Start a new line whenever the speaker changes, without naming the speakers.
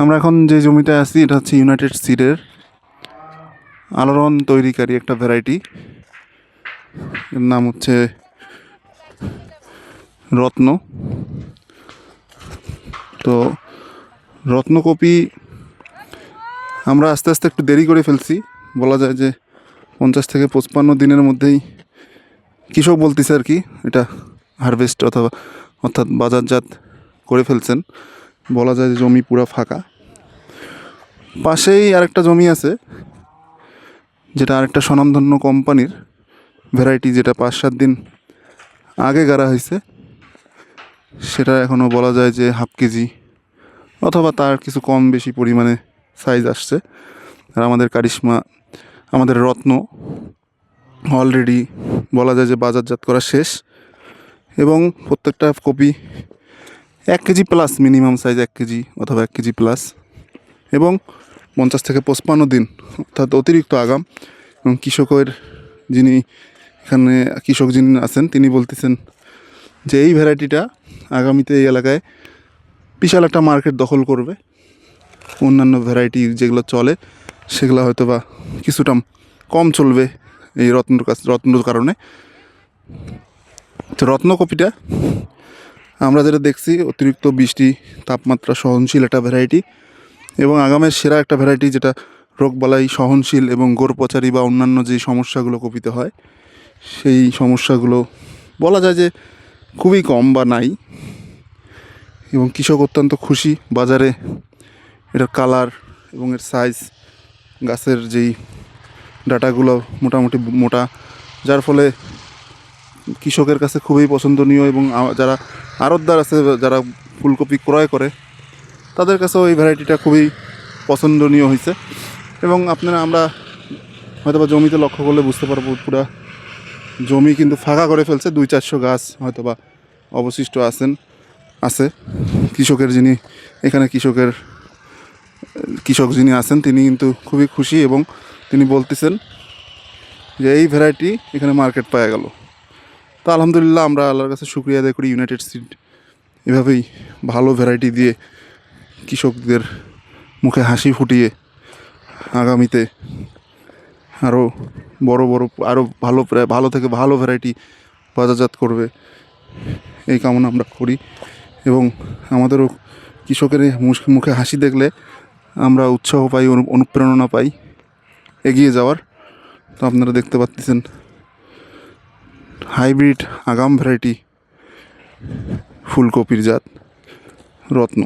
আমরা এখন যে জমিতে আছি, এটা হচ্ছে ইউনাইটেড সিডের আলোড়ন তৈরিকারী একটা ভ্যারাইটি এর নাম হচ্ছে রত্ন। তো রত্নকপি আমরা আস্তে আস্তে একটু দেরি করে ফেলছি। বলা যায় যে পঞ্চাশ থেকে পঁচপান্ন দিনের মধ্যেই কৃষক বলতেছে আর কি, এটা হারভেস্ট অথবা অর্থাৎ বাজারজাত করে ফেলছেন। বলা যায় যে জমি পুরো ফাঁকা। পাশেই আরেকটা জমি আছে, যেটা আরেকটা স্বনামধন্য কোম্পানির ভ্যারাইটি যেটা পাঁচ সাত দিন আগে গাড়া হয়েছে। সেটা এখনও বলা যায় যে হাফ কেজি অথবা তার কিছু কম বেশি পরিমাণে সাইজ আসছে। আর আমাদের কারিশমা, আমাদের রত্ন অলরেডি বলা যায় যে বাজারজাত করা শেষ। এবং প্রত্যেকটা কপি এক কেজি প্লাস মিনিমাম সাইজ এক কেজি অথবা এক কেজি প্লাস এবং পঞ্চাশ থেকে পঁচপান্ন দিন, অর্থাৎ অতিরিক্ত আগাম। এবং কৃষকের যিনি এখানে, কৃষক যিনি আছেন, তিনি বলতেছেন যে এই ভ্যারাইটিটা আগামীতে এই এলাকায় বিশাল একটা মার্কেট দখল করবে। অন্যান্য ভ্যারাইটি যেগুলো চলে, সেগুলো হয়তো বা কিছুটা কম চলবে এই রত্নর কাছ, রত্নর কারণে। তো রত্নকপিটা আমরা যেটা দেখছি, অতিরিক্ত বৃষ্টি, তাপমাত্রা, সহনশীল একটা ভ্যারাইটি এবং আগামের সেরা একটা ভ্যারাইটি যেটা রোগবালাই সহনশীল এবং গোরপচারি বা অন্যান্য যে সমস্যাগুলো কপিতে হয়, সেই সমস্যাগুলো বলা যায় যে খুবই কম বা নাই এবং কৃষক অত্যন্ত খুশি বাজারে এটার কালার এবং এর সাইজ গাছের যেই ডাটাগুলো মোটামুটি মোটা, যার ফলে কৃষকের কাছে খুবই পছন্দনীয় এবং যারা আড়তদার আছে, যারা ফুলকপি ক্রয় করে, তাদের কাছেও এই ভ্যারাইটিটা খুবই পছন্দনীয় হয়েছে এবং আপনারা, আমরা হয়তো বা জমিতে লক্ষ্য করলে বুঝতে পারব, পুরা জমি কিন্তু ফাঁকা করে ফেলছে, দুই চারশো গাছ হয়তো বা অবশিষ্ট আছেন, আছে। কৃষকের যিনি, এখানে কৃষকের, কৃষক যিনি আছেন, তিনি কিন্তু খুবই খুশি এবং তিনি বলতেছেন যে, এই ভ্যারাইটি এখানে মার্কেট পাওয়া গেল। তো আলহামদুলিল্লাহ আমরা আল্লাহর কাছে শুক্রিয়া আদায় করি ইউনাইটেড সিড এভাবেই ভালো ভ্যারাইটি দিয়ে কৃষকদের মুখে হাসি ফুটিয়ে আগামীতে আরও বড় বড় আরও ভালো ভালো থেকে ভালো ভ্যারাইটি বাজারজাত করবে এই কামনা আমরা করি এবং আমাদেরও কৃষকের মুখে হাসি দেখলে আমরা উৎসাহ পাই, অনু- অনুপ্রেরণা পাই এগিয়ে যাওয়ার। তো আপনারা দেখতে পাচ্ছেন হাইব্রিড আগাম ভ্যারাইটি ফুলকপির জাত রত্ন।